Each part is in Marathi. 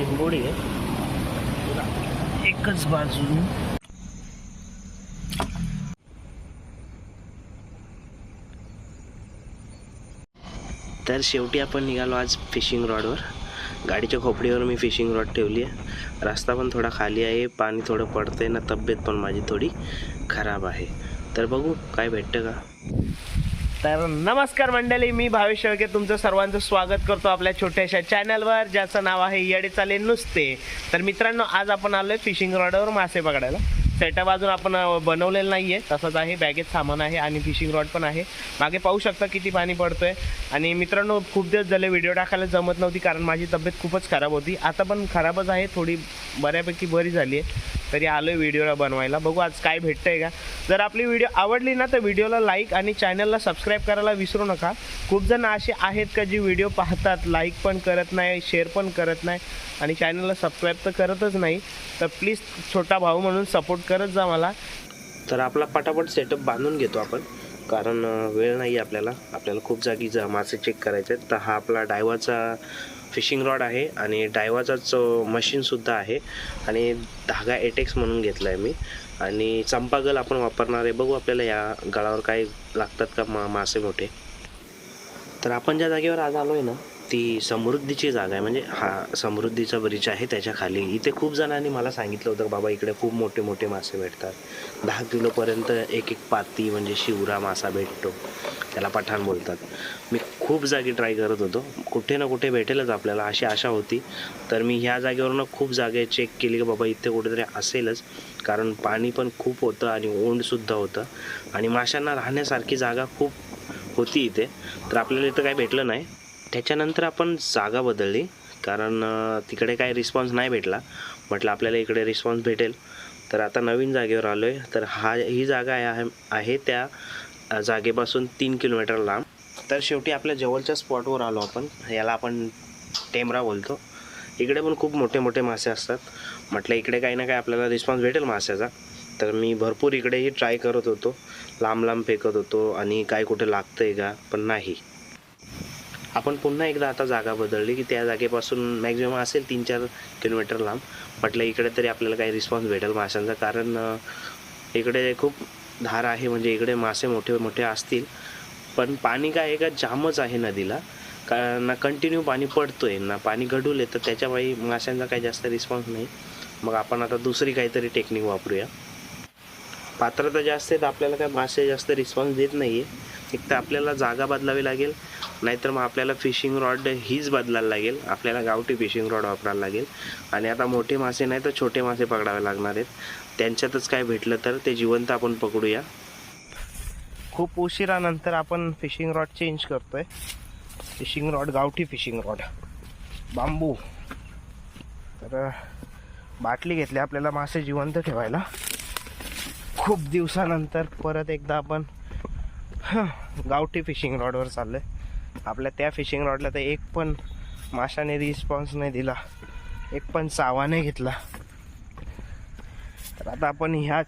शिंबोडी आहे. एकच बाजू तर शेवटी आपण निघालो आज फिशिंग रॉडवर गाडीच्या खोपडीवर मी फिशिंग रॉड ठेवली आहे. रस्ता पण थोडा खाली आहे पाणी थोडं पडतंय ना तब्येत पण माझी थोडी खराब आहे. तर बघू काय भेटतं का? तर नमस्कार मंडळी मी भावेश शेळके तुमचं सर्वांचं स्वागत करतो आपल्या छोट्याशा चॅनलवर ज्याचं नाव आहे येडे चाले नुसते. तर मित्रांनो आज आपण आलोय फिशिंग रॉडवर मासे पकडायला. सेटअप अजून आपण बनवलेलं नाही आहे तसंच आहे बॅगेत सामान आहे आणि फिशिंग रॉड पण आहे. मागे पाहू शकता किती पाणी पडतोय. आणि मित्रांनो खूप दिवस झाले व्हिडिओ टाकायला जमत नव्हती कारण माझी तब्येत खूपच खराब होती. आता पण खराबच आहे थोडी बऱ्यापैकी बरी झाली आहे तरी आलोय व्हिडिओला बनवायला. बघू आज काय भेटतंय का. जर आपली व्हिडिओ आवडली ना तर व्हिडिओला लाईक आणि चॅनलला सबस्क्राईब करायला विसरू नका. खूप जण असे आहेत का जी व्हिडिओ पाहतात लाईक पण करत नाही शेअर पण करत नाही आणि चॅनलला सबस्क्राईब तर करतच नाही. तर प्लीज छोटा भाऊ म्हणून सपोर्ट करत जा मला. तर आपला पटापट सेटअप बांधून घेतो आपण. कारण वेळ नाही आहे आपल्याला. आपल्याला खूप जागी जा मासे चेक करायचे आहेत. तर हा आपला डायवाचा फिशिंग रॉड आहे आणि डायवाचाच मशीनसुद्धा आहे आणि धागा एटेक्स म्हणून घेतला आहे मी. आणि चंपागल आपण वापरणार आहे. बघू आपल्याला या गळावर काय लागतात का मा मासे मोठे. तर आपण ज्या जागेवर आज आलो आहे ना ती समृद्धीची जागा आहे. म्हणजे हा समृद्धीचा ब्रिज आहे त्याच्याखाली. इथे खूप जणांनी मला सांगितलं होतं बाबा इकडे खूप मोठे मोठे मासे भेटतात. दहा किलोपर्यंत एक एक पाती म्हणजे शिवरा मासा भेटतो. त्याला पठाण बोलतात. मी खूप जागी ट्राय करत होतो. कुठे ना कुठे भेटेलच आपल्याला अशी आशा होती. तर मी ह्या जागेवरनं खूप जागे चेक केली की बाबा इथे कुठेतरी असेलच. कारण पाणी पण खूप होतं आणि ओंडसुद्धा होतं. आणि माशांना राहण्यासारखी जागा खूप होती इथे. तर आपल्याला इथं काही भेटलं नाही. त्याच्यानंतर आपण जागा बदलली. कारण तिकडे काही रिस्पॉन्स नाही भेटला. म्हटलं आपल्याला इकडे रिस्पॉन्स भेटेल. तर आता नवीन जागेवर आलो आहे तर हा ही जागा आहे आहे त्या जागेपासून तीन किलोमीटर लांब. तर शेवटी आपल्या जवळच्या स्पॉटवर आलो आपण. याला आपण टेमरा बोलतो. इकडे पण खूप मोठे मोठे मासे असतात. म्हटलं इकडे काही ना काही आपल्याला रिस्पॉन्स भेटेल माशाचा. तर मी भरपूर इकडेही ट्राय करत होतो. लांब लांब फेकत होतो. आणि काय कुठे लागतं आहे का? पण नाही. आपण पुन्हा एकदा आता जागा बदलली की त्या जागेपासून मॅक्झिमम असेल तीन चार किलोमीटर लांब. म्हटलं इकडे तरी आपल्याला काही रिस्पॉन्स भेटेल माशांचा. कारण इकडे खूप धार आहे म्हणजे इकडे मासे मोठे मोठे असतील. पण पाणी काय आहे का? जामच आहे नदीला. का ना कंटिन्यू पाणी पडतो आहे ना पाणी घडूल आहे तर त्याच्यामुळे माशांचा काही जास्त रिस्पॉन्स नाही. मग आपण आता दुसरी काहीतरी टेक्निक वापरूया. पात्रता जास्त आहे तर आपल्याला काय मासे जास्त रिस्पॉन्स देत नाही आहे एक तर आपल्याला जागा बदलावी लागेल. नाहीतर मग आपल्याला फिशिंग रॉड हीच बदलायला लागेल. आपल्याला गावठी फिशिंग रॉड वापरायला लागेल. आणि आता मोठे मासे नाही तर छोटे मासे पकडावे लागणार आहेत. त्यांच्यातच काय भेटलं तर ते जिवंत आपण पकडूया. खूप उशिरानंतर आपण फिशिंग रॉड चेंज करतोय. फिशिंग रॉड गावठी फिशिंग रॉड. बांबू. तर बाटली घेतली आपल्याला मासे जिवंत ठेवायला. खूप दिवसानंतर परत एकदा आपण गावठी फिशिंग रॉडवर चाललोय. आपल्या त्या फिशिंग रॉडला तर एक पण माशाने रिस्पॉन्स नाही दिला. एक पण चावा नाही घेतला. तर आता आपण ह्या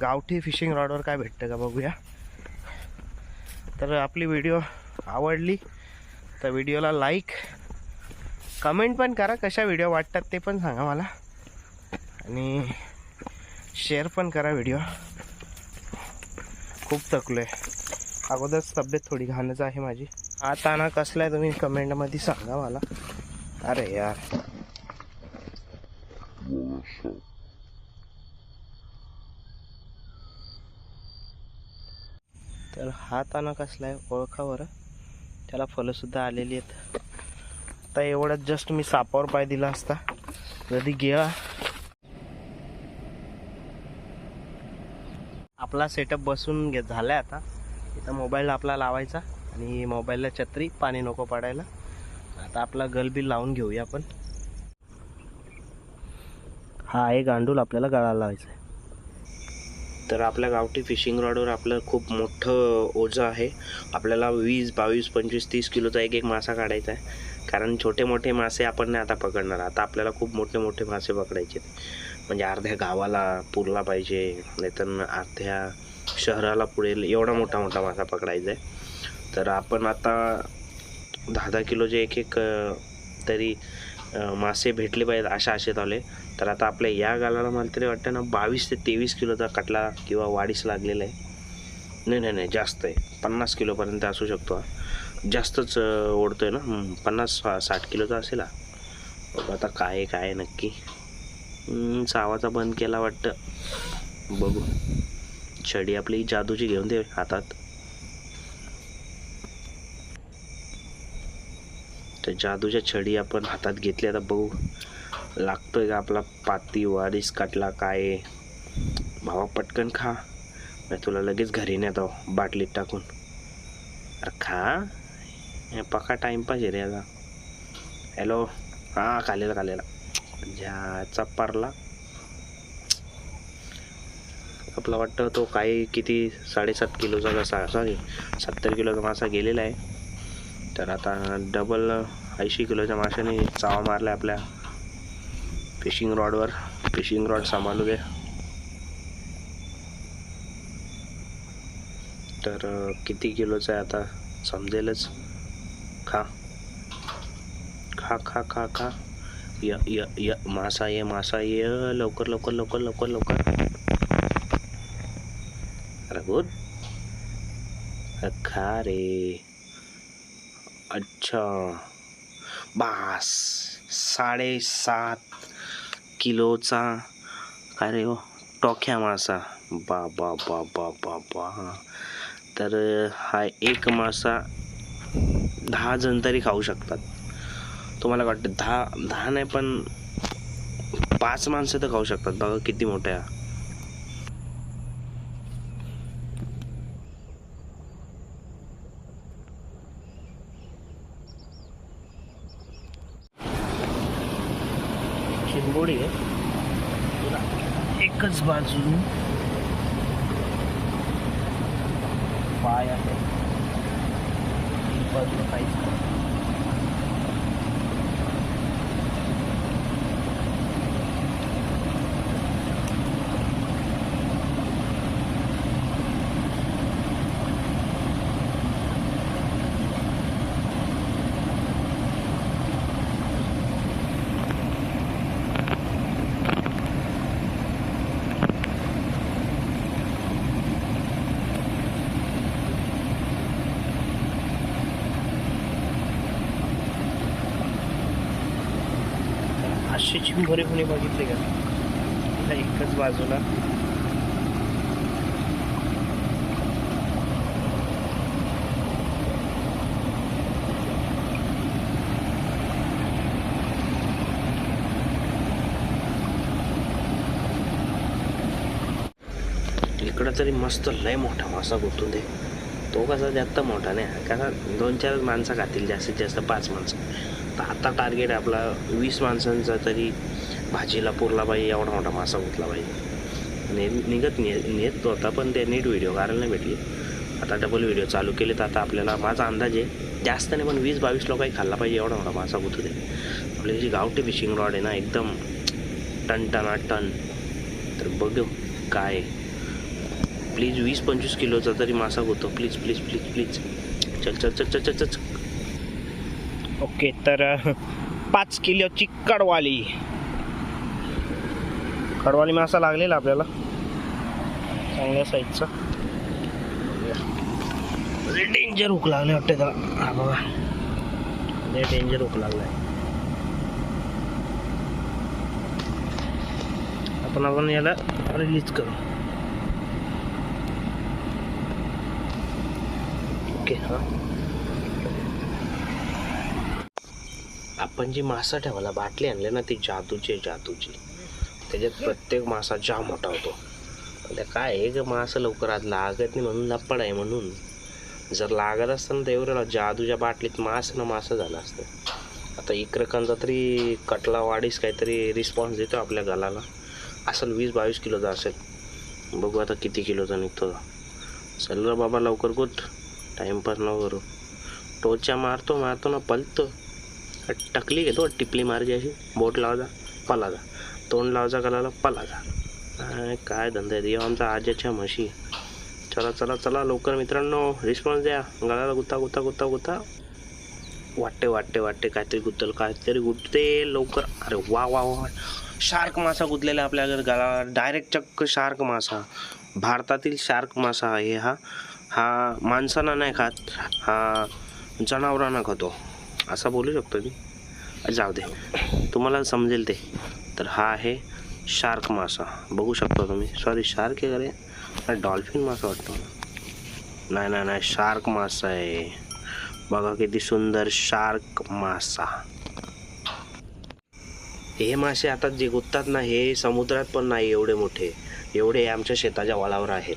गावठी फिशिंग रॉडवर काय भेटतं का बघूया. तर आपली व्हिडिओ आवडली तर व्हिडिओला लाईक कमेंट पण करा कशा व्हिडिओ वाटतात ते पण सांगा मला. आणि शेअर पण करा व्हिडिओ खूप थकलो आहे अगोदरच तब्येत थोडी घाणच आहे माझी. हा ताना कसला आहे तुम्ही कमेंटमध्ये सांगा मला. अरे यार. तर हा ताना कसला आहे ओळखा बरं. त्याला फलंसुद्धा आलेली आहेत. आता एवढ्यात जस्ट मी सापावर पाय दिला असता. कधी गेला. आपला सेटअप बसून घे झालाय आता. इथं मोबाईल आपला लावायचा. आणि मोबाईलला छत्री पाणी नको पडायला. आता आपला गलबिल लावून घेऊया आपण. हा आहे गांडूल आपल्याला गळाला लावायचा आहे तर आपल्या गावठी फिशिंग रॉडवर आपलं खूप मोठं ओझं आहे. आपल्याला वीस बावीस पंचवीस तीस किलोचा एक एक मासा काढायचा आहे. कारण छोटे मोठे मासे आपण नाही आता पकडणार. आता आपल्याला खूप मोठे मोठे मासे पकडायचे आहेत. म्हणजे अर्ध्या गावाला पुरला पाहिजे नाहीतर अर्ध्या शहराला पुढेल एवढा मोठा मोठा मासा पकडायचा आहे. तर आपण आता दहा दहा किलोचे एक एक तरी मासे भेटले पाहिजेत अशा आशेत आले तर आता आपल्या या गालाला मला तरी वाटतं ना बावीस ते तेवीस किलोचा कटला किंवा वाढीस लागलेला आहे. नाही नाही नाही जास्त आहे. पन्नास किलोपर्यंत असू शकतो जास्तच ओढतो आहे ना. पन्नास साठ किलोचा असेल बघू आता काय आहे, काय आहे नक्की. हम्म, चावाचा बंद केला वाटतं. बघू. छडी आपली जादूची घेऊन दे हातात. त्या जादूच्या छडी आपण हातात घेतली. आता बघू. लागतोय का आपला पाती वारीस काटला काय? भावा पटकन खा. मी तुला लगेच घरी नेतो बाटलीत टाकून. अरे खा. हे पका टाइमपास आहे रे आता. हॅलो. हां खालेला खालेला. ज्याचा पारला. आपला वाटतं तो काही किती साडेसात किलोचा कसा सॉरी सत्तर किलोचा मासा गेलेला आहे. तर आता डबल ऐंशी किलोच्या माशाने चावा मारला आपल्या फिशिंग रॉडवर फिशिंग रॉड सांभाळू दे. तर किती किलोचा आहे आता? समजेलच. खा. खा खा खा खा. य य य मासा ये मासा ये. लवकर लवकर लवकर लवकर लवकर. अरे गुड. खा रे. अच्छा. बास. साडेसात किलोचा काय रे हो? टोक्या मासा. बा बा बा बा बा बा. तर हा एक मासा दहा जण तरी खाऊ शकतात. तुम्हाला वाटतं दहा दहा नाही पण पाच माणसं तर खाऊ शकतात. बघा किती मोठ्या शिंबोडी आहे तुला एकच बाजू पाय आहे एक असे काहीच नाही. कोणी बघितले का? ह्या एकच बाजूला. इकडं तरी मस्त लय मोठा मासा गुंतून दे. तो कसा जास्त मोठा नाही कसा दोन चार माणसं खातील जास्तीत जास्त पाच माणसं. आता आता टार्गेट आपला वीस माणसांचा तरी भाजीला पुरला पाहिजे एवढा मोठा मासा उठला पाहिजे. ने निघत ने नेत होता पण ते नीट व्हिडिओ काढायला नाही भेटली. आता डबल व्हिडिओ चालू केले तर आता आपल्याला माझा अंदाज आहे जास्त नाही पण वीस बावीस लोकांनी खाल्ला पाहिजे एवढा मोठा मासा गुंतू दे. आपली जी गावठी फिशिंग रॉड आहे ना एकदम टन टना टन तर बघू काय प्लीज वीस पंचवीस किलोचा तरी मासा होतो प्लीज प्लीज प्लीज प्लीज चल चल चल चल चल चल. ओके तर पाच किलोची कडवाली कडवाली मासा लागलेला आपल्याला. चांगल्या साईजचा डेंजर हुक लागले वाटते त्याला. हा बघा. लय डेंजर हुक लागलाय. आपण आपण याला रिलीज करू. ओके हा. आपण जी मासा ठेवायला बाटली आणली ना ती जादूची जादूची. त्याच्यात प्रत्येक मासा जाम मोठा होतो. त्या काय आहे की मासा लवकर आज लागत नाही म्हणून लपड आहे म्हणून. जर लागत असतं तर एवढं जादूच्या बाटलीत मास ना मासा झालं असतं. आता इक्रकांचा तरी कटला वाढीस काहीतरी रिस्पॉन्स देतो आपल्या गालाला. असेल वीस बावीस किलोचा असेल बघू आता किती किलोचा निघतो. चल बाबा लवकर गुट टाईमपास न करू. टोच्या मारतो मारतो ना पलतो. टकली घेतो टिपली मारजी अशी बोट लावजा पलाजा. तोंड लावजा गलाला पलाजा. काय काय धंदा आहे देव आमचा आजच्या म्हशी. चला चला चला लवकर मित्रांनो रिस्पॉन्स द्या. गळाला गुत्ता गुत्ता गुत्ता गुत्ता वाटते वाटते वाटते काहीतरी गुतल काहीतरी गुटते लवकर. अरे वा वा वा. शार्क मासा गुतलेला आपल्या गळा. डायरेक्ट चक्क शार्क मासा. भारतातील शार्क मासा आहे हा. हा माणसांना नाही खात हा जनावरांना खातो. असा बोलू शकतो मी. जाऊ दे. तुम्हाला समजेल ते. तर हा आहे शार्क मासा. बघू शकता तुम्ही. सॉरी शार्क आहे डॉल्फिन मासा वाटतो नाही नाही नाही. शार्क मासा आहे. बघा किती सुंदर शार्क मासा. हे मासे आता जे गुंततात ना हे समुद्रात पण नाही एवढे मोठे. एवढे आमच्या शेताच्या वळावर आहेत.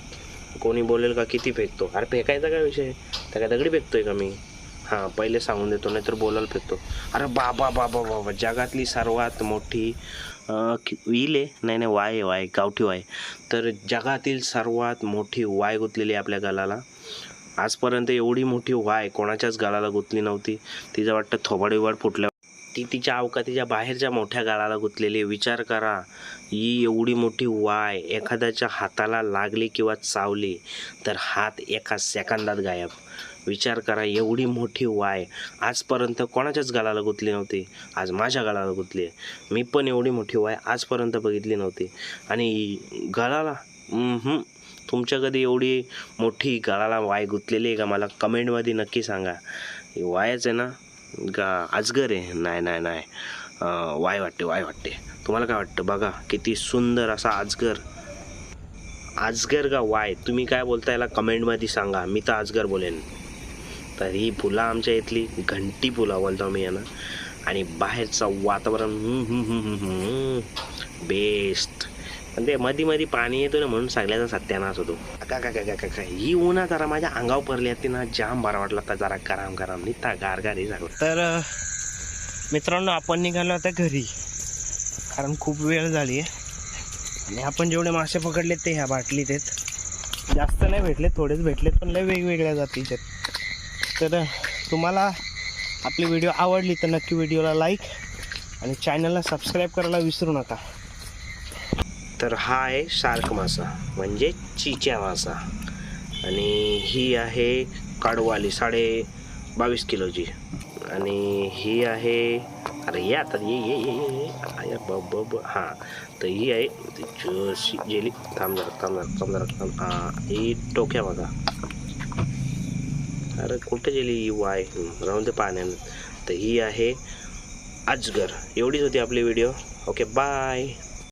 कोणी बोलेल का किती फेकतो? अरे फेकायचा काय विषय? तर काय दगडी फेकतोय का मी? हां पहिले सांगून देतो नाही तर बोलायला फेकतो अरे बाबा बाबा बाबा जगातली सर्वात मोठी विले विल आहे नाही नाही वाय वाय गावठी वाय. तर जगातील सर्वात मोठी वाय गुंतलेली आहे आपल्या गालाला आजपर्यंत एवढी मोठी वाय कोणाच्याच गालाला गुंतली नव्हती. तिचं वाटतं थोबाड बिबाड फुटल्या ती तिच्या अवकातीच्या बाहेरच्या मोठ्या गाळाला गुंतलेली. विचार करा ही एवढी मोठी वाय एखाद्याच्या हाताला लागली किंवा चावली तर हात एका सेकंदात गायब. विचार करा एवढी मोठी वाय. आजपर्यंत कोणाच्याच गालाला गुतली नव्हती. आज माझ्या गालाला गुतली आहे. मी पण एवढी मोठी वाय आजपर्यंत बघितली नव्हती. आणि गळाला तुमच्या कधी एवढी मोठी गळाला वाय गुंतलेली आहे का? मला कमेंटमध्ये नक्की सांगा. वायच आहे ना गा अजगर आहे. नाही नाही नाही. वाय वाटते वाय वाटते. तुम्हाला काय वाटतं? बघा किती सुंदर असा अजगर. अजगर का वाय? तुम्ही काय बोलता याला कमेंटमध्ये सांगा. मी तर अजगर बोलेन. तर ही फुलं आमच्या इथली घंटी फुलं बोलतो मी यांना आणि बाहेरचं वातावरण बेस्ट पण ते मध्ये मध्ये पाणी येतो ना म्हणून सगळ्याचा सत्यानाश होतो. का का का का का? ही उन्हा जरा माझ्या अंगावर पडली असती ना जाम बरा वाटला तर जरा गरम गरम. निघता गार गार हे झालं. तर मित्रांनो आपण निघालो आता घरी. कारण खूप वेळ झाली आहे. आणि आपण जेवढे मासे पकडले ते ह्या बाटलीत आहेत. जास्त नाही भेटले थोडेच भेटलेत पण लय वेगवेगळ्या जातीचे आहेत. तर तुम्हाला आपली व्हिडिओ आवडली तर नक्की व्हिडिओला लाईक आणि चॅनलला सबस्क्राईब करायला विसरू नका. तर हा आहे शार्क मासा म्हणजे चिच्या मासा. आणि ही आहे काडवाली साडे बावीस किलोची. आणि ही आहे अरे या आता ये ये ये ये ये. ब ब ब हां. तर ही आहे ती जेली थांब जरा थांब जरा थांब जरा थांब. हां ही टोक्या बघा. अरे कुठे गेली ही वाय? राहून ते पाण्यानं. तर ही आहे अजगर. एवढीच होती आपली व्हिडिओ ओके बाय